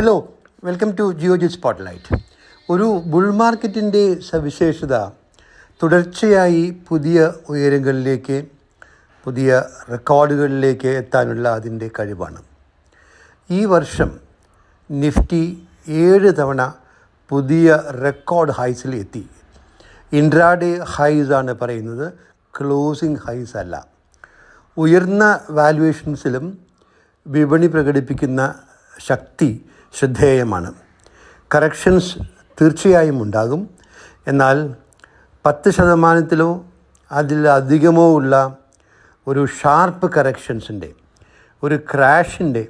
Hello welcome to Geojit spotlight ഒരു bull മാർക്കറ്റിന്റെ സവിശേഷത തുടർച്ചയായി പുതിയ ഉയരങ്ങളിലേക്ക് പുതിയ റെക്കോർഡുകളിലേക്ക് എത്താനുള്ള അതിന്റെ കഴിവാണ്. ഈ വർഷം നിഫ്റ്റി ഏഴ് തവണ പുതിയ റെക്കോർഡ് ഹൈസിൽ എത്തി. ഇൻട്രാഡേ ഹൈസ് ആണ് പറയുന്നത് ക്ലോസിംഗ് ഹൈസ് അല്ല. ഉയർന്ന വാല്യുവേഷൻസിലും വിപണി പ്രകടിപ്പിക്കുന്ന ശക്തി ശ്രദ്ധേയമാണ്. കറക്ഷൻസ് തീർച്ചയായും ഉണ്ടാകും. എന്നാൽ പത്ത് ശതമാനത്തിലോ അതിലധികമോ ഉള്ള ഒരു ഷാർപ്പ് കറക്ഷൻസിന്റെ ഒരു ക്രാഷിന്റെ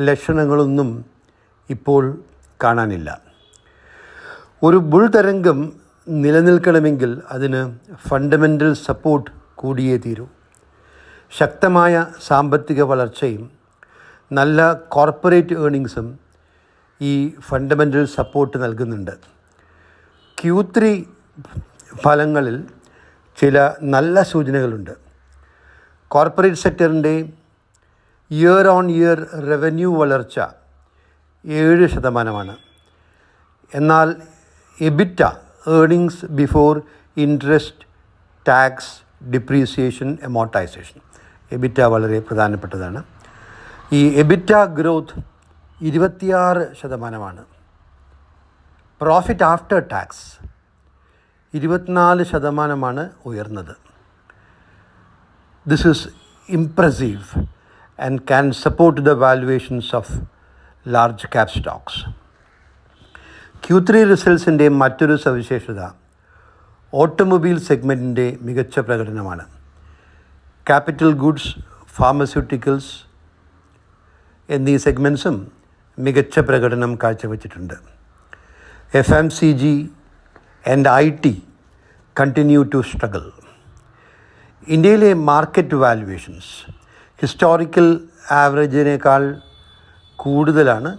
ലക്ഷണങ്ങളൊന്നും ഇപ്പോൾ കാണാനില്ല. ഒരു ബുൾ തരംഗം നിലനിൽക്കണമെങ്കിൽ അതിന് ഫണ്ടമെന്റൽ സപ്പോർട്ട് കൂടിയേ തീരൂ. ശക്തമായ സാമ്പത്തിക വളർച്ചയും നല്ല കോർപ്പറേറ്റ് ഏണിങ്സും ഈ ഫണ്ടമെന്റൽ സപ്പോർട്ട് നൽകുന്നുണ്ട്. ക്യൂ ത്രീ ഫലങ്ങളിൽ ചില നല്ല സൂചനകളുണ്ട്. കോർപ്പറേറ്റ് സെക്ടറിന്റെ ഇയർ ഓൺ ഇയർ റവന്യൂ വളർച്ച ഏഴ് ശതമാനമാണ്. എന്നാൽ EBITDA earnings before interest tax depreciation amortization EBITDA വളരെ പ്രധാനപ്പെട്ടതാണ്. ഈ എബിറ്റ ഗ്രോത്ത് ഇരുപത്തിയാറ് ശതമാനമാണ്. പ്രോഫിറ്റ് ആഫ്റ്റർ ടാക്സ് ഇരുപത്തിനാല് ശതമാനമാണ് ഉയർന്നത്. This is impressive and can support the valuations of large cap stocks Q three റിസൾട്ട്സിന്റെ മറ്റൊരു സവിശേഷത ഓട്ടോമൊബൈൽ സെഗ്മെന്റിന്റെ മികച്ച പ്രകടനമാണ്. ക്യാപിറ്റൽ ഗുഡ്സ് ഫാർമസ്യൂട്ടിക്കൽസ് എന്നീ സെഗ്മെന്റ്സും മികച്ച പ്രകടനം കാഴ്ചവെച്ചിട്ടുണ്ട്. F M C G and I T continue to struggle ഇന്ത്യയിലെ മാർക്കറ്റ് വാല്യുവേഷൻസ് ഹിസ്റ്റോറിക്കൽ ആവറേജിനേക്കാൾ കൂടുതലാണ്.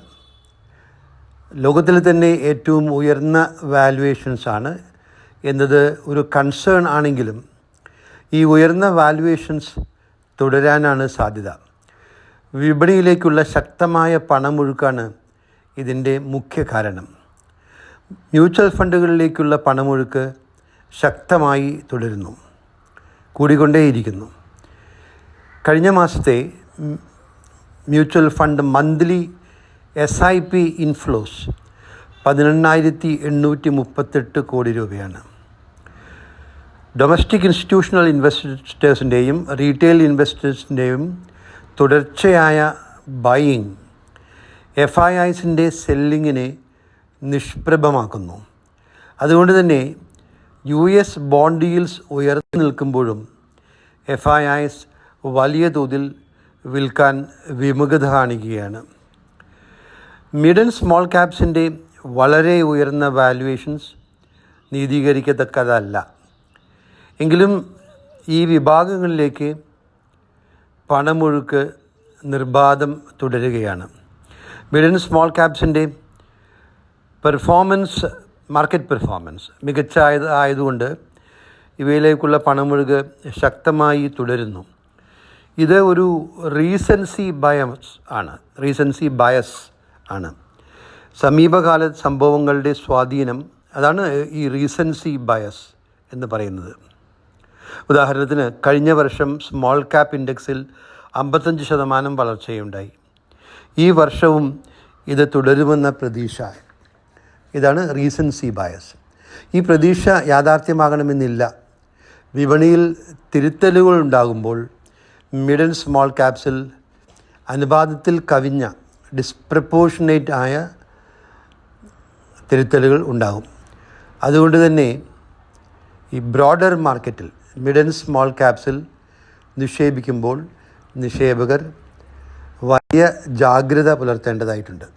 ലോകത്തിലെ തന്നെ ഏറ്റവും ഉയർന്ന വാല്യുവേഷൻസ് ആണ് എന്നത് ഒരു കൺസേൺ ആണെങ്കിലും ഈ ഉയർന്ന വാല്യുവേഷൻസ് തുടരാനാണ് സാധ്യത. വിപണിയിലേക്കുള്ള ശക്തമായ പണമൊഴുക്കാണ് ഇതിന്റെ മുഖ്യ കാരണം. മ്യൂച്വൽ ഫണ്ടുകളിലേക്കുള്ള പണമൊഴുക്ക് ശക്തമായി തുടരുന്നു. കൂടിക്കൊണ്ടേയിരിക്കുന്നു. കഴിഞ്ഞ മാസത്തെ mutual fund monthly S I P inflows പതിനെണ്ണായിരത്തി എണ്ണൂറ്റി മുപ്പത്തെട്ട് കോടി രൂപയാണ് ഡൊമസ്റ്റിക് ഇൻസ്റ്റിറ്റ്യൂഷണൽ ഇൻവെസ്റ്റേഴ്സിന്റെയും റീറ്റെയിൽ ഇൻവെസ്റ്റേഴ്സിന്റെയും തുടർച്ചയായ ബൈയിങ് എഫ് ഐ ഐസിന്റെ സെല്ലിങ്ങിനെ നിഷ്പ്രഭമാക്കുന്നു. അതുകൊണ്ട് തന്നെ യു എസ് ബോണ്ട് ഡീൽസ് ഉയർന്നു നിൽക്കുമ്പോഴും എഫ് ഐ ഐസ് വലിയ തോതിൽ വിൽക്കാൻ വിമുഖത കാണിക്കുകയാണ്. മിഡ് ആൻഡ് സ്മോൾ ക്യാപ്സിന്റെ വളരെ ഉയർന്ന വാല്യുവേഷൻസ് നീതീകരിക്കത്തക്കതല്ല. എങ്കിലും ഈ വിഭാഗങ്ങളിലേക്ക് പണമൊഴുക്ക് നിർബാധം തുടരുകയാണ്. മിഡ് സ്മോൾ ക്യാപ്സിന്റെ പെർഫോമൻസ് മാർക്കറ്റ് പെർഫോമൻസ് മികച്ച ആയത് ആയതുകൊണ്ട് ഇവയിലേക്കുള്ള പണമൊഴുക്ക് ശക്തമായി തുടരുന്നു. ഇത് ഒരു റീസൻസി ബയസ് ആണ്. റീസൻസി ബയസ് ആണ്. സമീപകാല സംഭവങ്ങളുടെ സ്വാധീനം അതാണ് ഈ റീസൻസി ബയസ് എന്ന് പറയുന്നത്. ഉദാഹരണത്തിന് കഴിഞ്ഞ വർഷം സ്മോൾ ക്യാപ്പ് ഇൻഡെക്സിൽ അമ്പത്തഞ്ച് ശതമാനം വളർച്ചയുണ്ടായി. ഈ വർഷവും ഇത് തുടരുമെന്ന പ്രതീക്ഷ. ഇതാണ് റീസൻസി ബയസ്. ഈ പ്രതീക്ഷ യാഥാർത്ഥ്യമാകണമെന്നില്ല. വിപണിയിൽ തിരുത്തലുകൾ ഉണ്ടാകുമ്പോൾ മിഡിൽ സ്മോൾ ക്യാപ്സിൽ അനുപാതത്തിൽ കവിഞ്ഞ ഡിസ്പ്രപ്പോർഷനേറ്റ് ആയ തിരുത്തലുകൾ ഉണ്ടാകും. അതുകൊണ്ട് തന്നെ ഈ ബ്രോഡർ മാർക്കറ്റിൽ മിഡ് ആൻഡ് സ്മോൾ ക്യാപ്സിൽ നിക്ഷേപിക്കുമ്പോൾ നിക്ഷേപകർ വലിയ ജാഗ്രത പുലർത്തേണ്ടതായിട്ടുണ്ട്.